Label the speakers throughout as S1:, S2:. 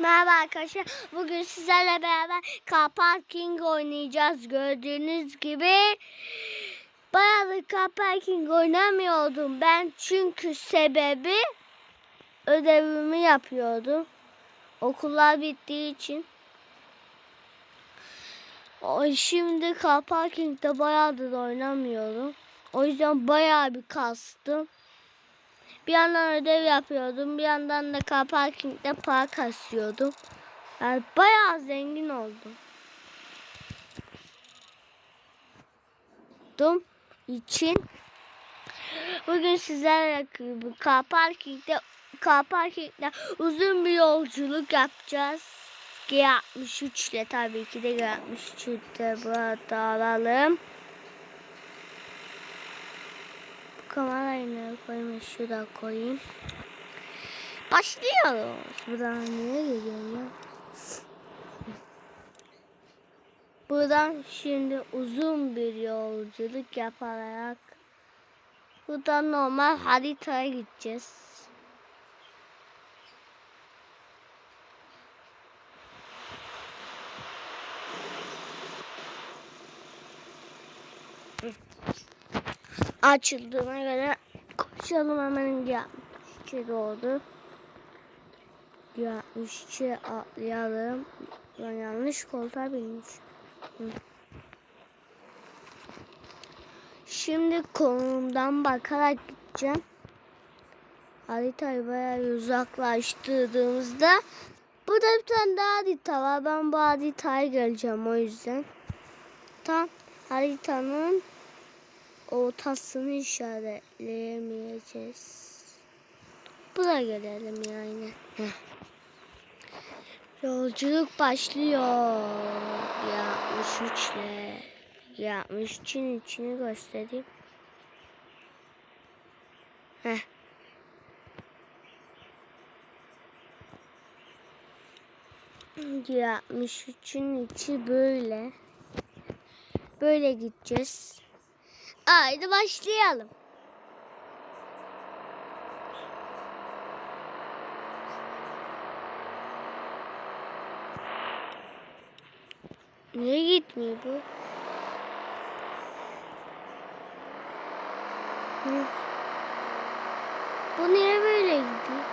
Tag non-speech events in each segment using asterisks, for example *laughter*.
S1: Merhaba arkadaşlar. Bugün sizlerle beraber car parking oynayacağız. Gördüğünüz gibi bayağıdır car parking oynamıyordum ben. Çünkü sebebi ödevimi yapıyordum. Okullar bittiği için. Şimdi car parkingde bayağıdır oynamıyorum. O yüzden bayağı bir kastım. Bir yandan ödev yapıyordum. Bir yandan da car parkingde para kasıyordum. Yani bayağı zengin oldum. Dum için bugün sizlerle car parkingde uzun bir yolculuk yapacağız. G63 ile tabii ki de G63 de burada alalım. Kamerayı nereye koyayım? Şurada koyayım. Başlıyoruz. Buradan niye geliyorum? Buradan şimdi uzun bir yolculuk yaparak buradan normal haritaya gideceğiz. Açıldığına göre koşalım hemen ya. İçeri doğru. Ya üçe atlayalım. Ben yanlış koltuğa binmiş. Şimdi konumdan bakarak gideceğim. Haritayı bayağı uzaklaştırdığımızda burada bir tane daha harita var. Ben bu haritaya geleceğim o yüzden. Tam haritanın ortasını işaretleyemeyeceğiz. Buna gelelim yani. Heh. Yolculuk başlıyor. 63 ile. 63'ün içini göstereyim. Heh. Yapmış üçün içi böyle. Böyle gideceğiz. Haydi başlayalım. Niye gitmiyor bu? Hı. Bu niye böyle gidiyor?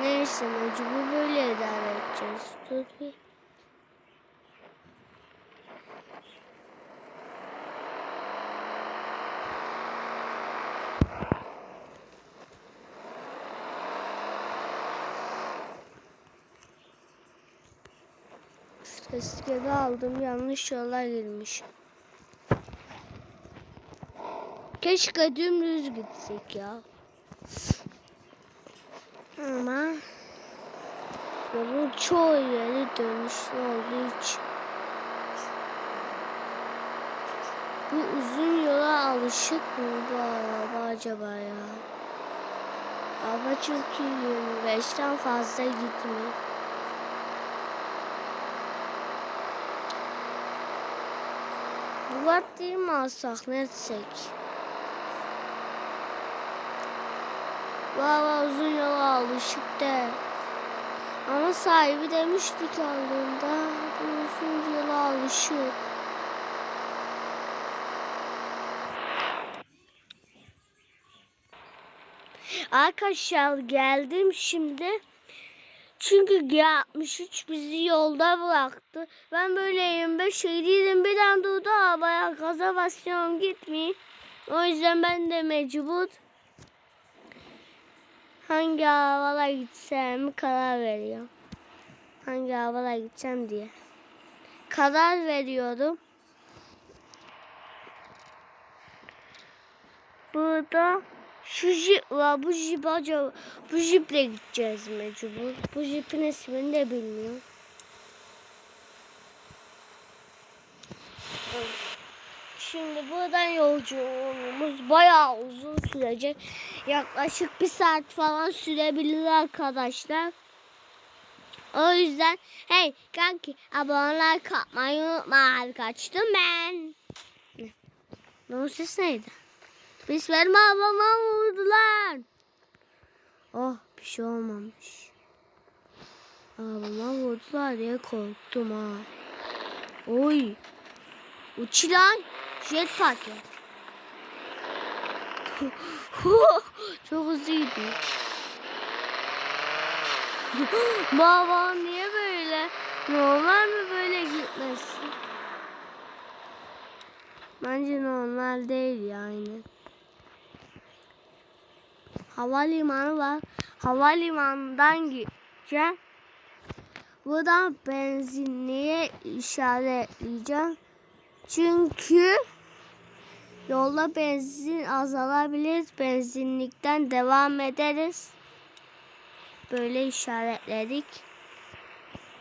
S1: Neyse mecbur böyle idare edeceğiz. Dur bir. Tezkere aldım yanlış yola girmiş. Keşke dümdüz gitsek ya. Ama yolun çoğu yeri dönüşlü olduğu için. Bu uzun yola alışık mı bu araba acaba ya? Araba çünkü 25'ten fazla gitmiyor. Bulat değil mi alsak ne etsek? Valla uzun yola alışık de. Ama sahibi demiştik aldığında bu uzun yola alışık. Arkadaşlar geldim şimdi. Çünkü G63 bizi yolda bıraktı. Ben böyle 25 şeridiydim birden durdu arabaya gaza basıyorum gitmeyin. O yüzden ben de mecbur hangi arabalar gitsem karar veriyorum. Hangi arabalar gideceğim diye. Karar veriyorum. Burada şu jip var. Bu jip acaba bu jiple gideceğiz mecbur. Bu jipin ismini de bilmiyorum. Şimdi buradan yolculuğumuz bayağı uzun sürecek. Yaklaşık bir saat falan sürebilir arkadaşlar. O yüzden hey kanki abone katmayı unutma. Kaçtım ben. Ne o ses neydi? Biz verme ablamı vurdular. Oh bir şey olmamış. Abama vurdular diye korktum ha. Oy. Uçulan jetpack ya. *laughs* Çok hızlıydı. *laughs* Baba niye böyle? Normal mi böyle gitmesi? Bence normal değil yani. Havalimanı var. Havalimanından gideceğim. Buradan benzinliğe işaretleyeceğim. Çünkü yolda benzin azalabilir. Benzinlikten devam ederiz. Böyle işaretledik.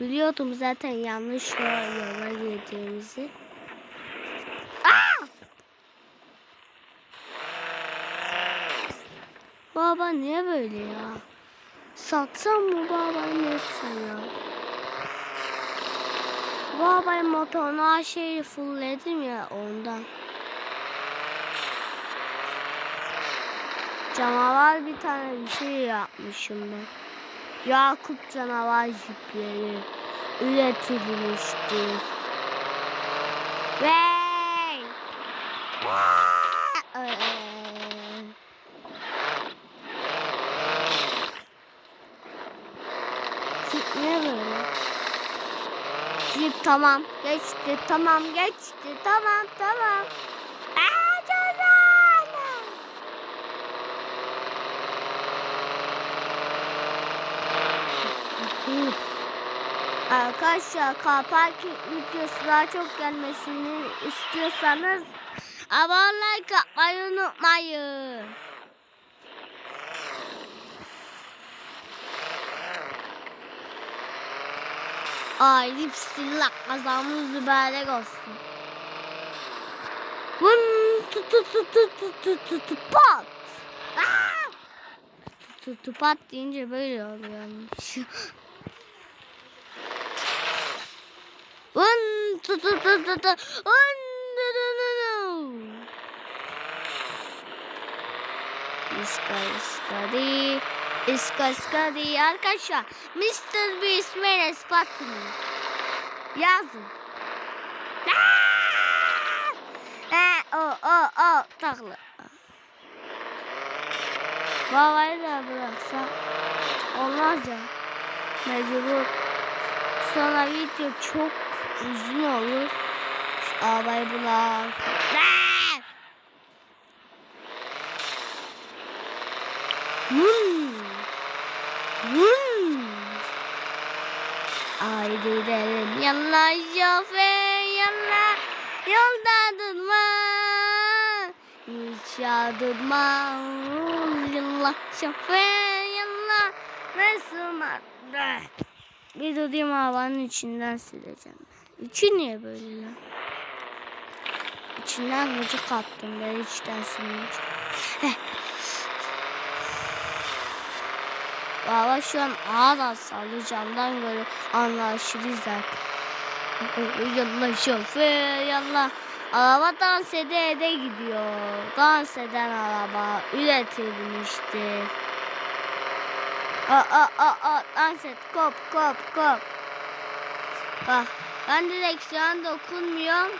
S1: Biliyordum zaten yanlış yola girdiğimizi. Aa! Baba niye böyle ya? Satsam mı baba ne ya? Baba motorunu şeyi fullledim ya ondan. Canavar bir tane bir şey yapmışım ben. Yakup canavar jipleri üretilmişti. Vey! Ee, Jip niye böyle? Jip tamam geçti tamam geçti tamam tamam. Arkadaşlar Karparking videosu daha çok gelmesini istiyorsanız abone like atmayı unutmayın. Ay bismillah kazamız mübarek olsun. Vın tut tut tut tut tut tut tut tut pat. Tut tut pat deyince böyle oluyormuş. Vın tut tut tut tut tut. Vın. İska iska di. İska di. Arkadaşlar Mr. Beast Menes Patini. Yazın. Aa! o o o takla. Babayı da bıraksa olmaz ya. Mecbur. Sonra video çok uzun olur. Şu Arabayı bırak. Aa! Haydi gidelim yalla şoför yalla yolda durma hiç yağdırma yalla şoför yalla Resulullah bir durayım havanın içinden sileceğim. İçi niye böyle lan? İçinden gıcık attım ben içten silmeyeceğim. Heh. Valla şu an ağır hasarlı camdan göre anlaşılır zaten. Yallah şoför yallah. Araba dans ede ede gidiyor. Dans eden araba üretilmiştir. Aa, aa, aa, aa, dans et. Kop kop kop. Bak ben direksiyon dokunmuyorum.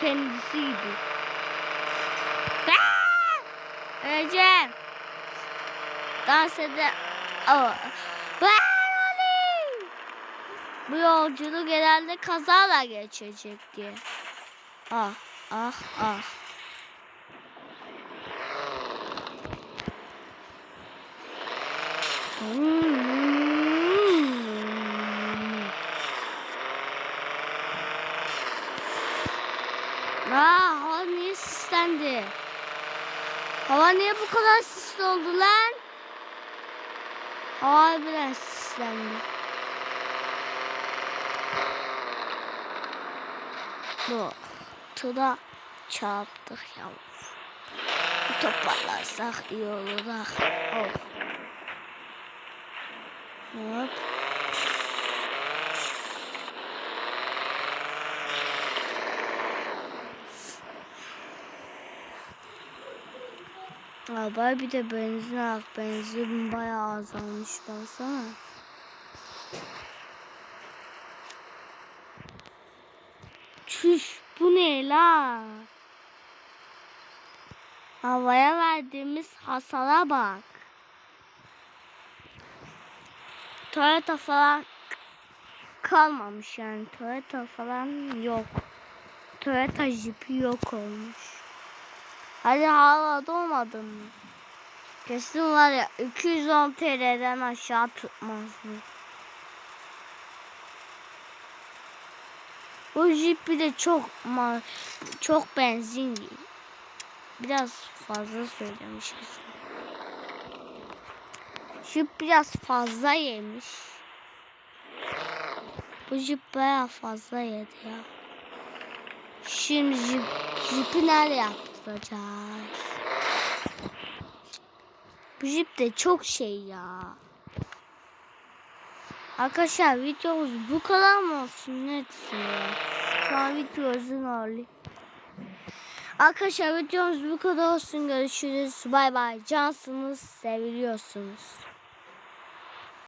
S1: Kendisi gidiyor. Öleceğim. Dans ede... Aa. Bu yolculuk genelde kazayla geçecek diye. Ah ah ah. Hmm. Hava niye sislendi? Hava niye bu kadar sisli oldu lan? Hava biraz sislendi. Bu tura çarptık ya. Toparlarsak iyi olur. Oh. Hop. Arabaya bir de benzin al. Benzin bayağı azalmış baksana. Çüş bu ne la? Havaya verdiğimiz hasara bak. Toyota falan kalmamış yani. Toyota falan yok. Toyota jipi yok olmuş. Hadi hala dolmadın mı? Kesin var ya 210 TL'den aşağı tutmaz bu. Bu jip bir de çok çok benzin. Biraz fazla söylemişiz. Jip biraz fazla yemiş. Bu jip bayağı fazla yedi ya. Şimdi jip, jipi nerede yaptıracağız? Bu jip de çok şey ya. Arkadaşlar videomuz bu kadar mı olsun ne düşünüyorsun? Şu an video uzun. Arkadaşlar videomuz bu kadar olsun. Görüşürüz. Bay bay. Cansınız. Seviliyorsunuz.